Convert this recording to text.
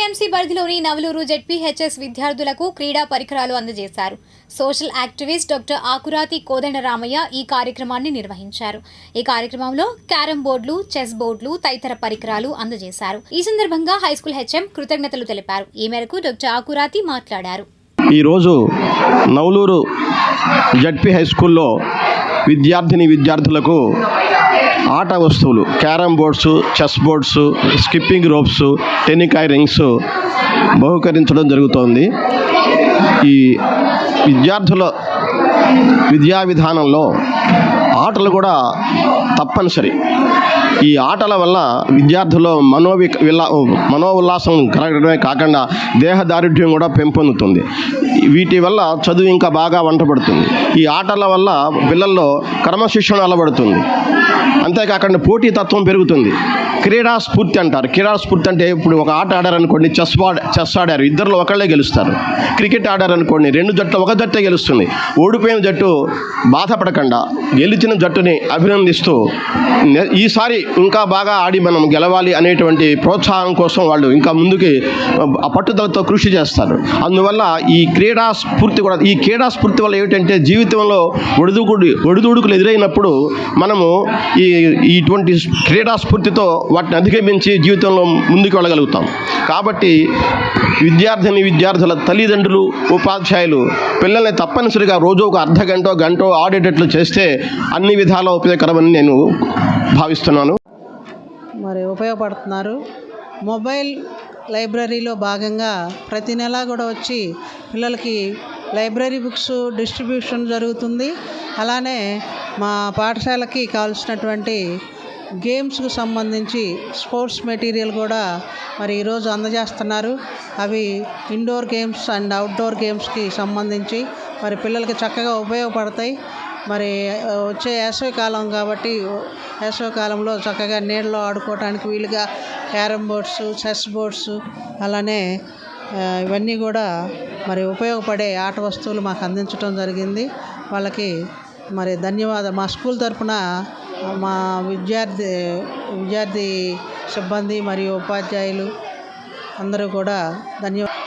TMC పరిధిలోని Navaluru ZPHS విద్యార్థులకు క్రీడా పరికరాలు అందజేశారు. Social activist doctor Akurathi Kodandaramaiah ఈ కార్యక్రమాన్ని నిర్వహించారు. ఈ కార్యక్రమంలో క్యారం బోర్డులు చెస్ బోర్డులు తదితర పరికరాలు అందజేశారు. ఈ సందర్భంగా హైస్కూల్ హెచ్ఎం కృతజ్ఞతలు తెలిపారు. ఈ మేరకు డాక్టర్ ఆకురాతి మాట్లాడారు. ఈరోజు నవలూరు జడ్పీ హై స్కూల్లో విద్యార్థిని విద్యార్థులకు ఆట వస్తువులు carrom boards chess boards skipping ropes tennikoit rings బహుకరించడం జరుగుతోంది. ఈ విద్యార్థుల విద్యా విధానంలో ఆటలు కూడా తప్పనిసరి. ఈ ఆటల వల్ల విద్యార్థుల్లో మనోవి మనో ఉల్లాసం కలగడమే కాకుండా దేహ దారుఢ్యం కూడా పెంపొందుతుంది. వీటి వల్ల చదువు ఇంకా బాగా వంటపడుతుంది ఈ ఆటల వల్ల పిల్లల్లో క్రమశిక్షణ అలవడుతుంది. అంతేకాకుండా పోటీతత్వం పెరుగుతుంది. క్రీడా స్ఫూర్తి అంటారు. క్రీడా స్ఫూర్తి అంటే ఇప్పుడు ఒక ఆట ఆడారనుకోండి చెస్ ఆడ చెస్ ఆడారు ఇద్దరు ఒకళ్ళే గెలుస్తారు. క్రికెట్ ఆడారనుకోండి రెండు జట్లు ఒక జట్టే గెలుస్తుంది. ఓడిపోయిన జట్టు బాధపడకుండా గెలిచిన జట్టుని అభినందిస్తూ ఈసారి ఇంకా బాగా ఆడి మనం గెలవాలి అనేటువంటి ప్రోత్సాహం కోసం వాళ్ళు ఇంకా ముందుకి ఆ పట్టుదలతో కృషి చేస్తారు. అందువల్ల ఈ క్రీడా స్ఫూర్తి కూడా ఈ క్రీడా స్ఫూర్తి వల్ల ఏమిటంటే జీవితంలో ఒడిదుగుడి ఒడిదుడుకులు ఎదురైనప్పుడు మనము ఈ ఇటువంటి క్రీడా స్ఫూర్తితో వాటిని అధిగమించి జీవితంలో ముందుకు వెళ్ళగలుగుతాం. కాబట్టి విద్యార్థిని విద్యార్థుల తల్లిదండ్రులు ఉపాధ్యాయులు పిల్లల్ని తప్పనిసరిగా రోజు ఒక అర్ధ గంట గంట ఆడేటట్లు చేస్తే అన్ని విధాల ఉపయోగకరమని నేను భావిస్తున్నాను. మరి ఉపయోగపడుతున్నారు. మొబైల్ లైబ్రరీలో భాగంగా ప్రతి నెలా కూడా వచ్చి పిల్లలకి లైబ్రరీ బుక్స్ డిస్ట్రిబ్యూషన్ జరుగుతుంది. అలానే మా పాఠశాలకి కావాల్సినటువంటి గేమ్స్కు సంబంధించి స్పోర్ట్స్ మెటీరియల్ కూడా మరి ఈరోజు అందజేస్తున్నారు. అవి ఇండోర్ గేమ్స్ అండ్ అవుట్డోర్ గేమ్స్కి సంబంధించి మరి పిల్లలకి చక్కగా ఉపయోగపడతాయి. మరి వచ్చే వేసవి కాలం కాబట్టి వేసవి కాలంలో చక్కగా నీళ్ళలో ఆడుకోవడానికి వీలుగా క్యారమ్ బోర్డ్స్ చెస్ బోర్డ్స్ అలానే ఇవన్నీ కూడా మరి ఉపయోగపడే ఆట వస్తువులు మాకు అందించడం జరిగింది. వాళ్ళకి మరి ధన్యవాదాలు. మా స్కూల్ తరపున మా విద్యార్థి విద్యార్థి సిబ్బంది మరియు ఉపాధ్యాయులు అందరూ కూడా ధన్యవాదాలు.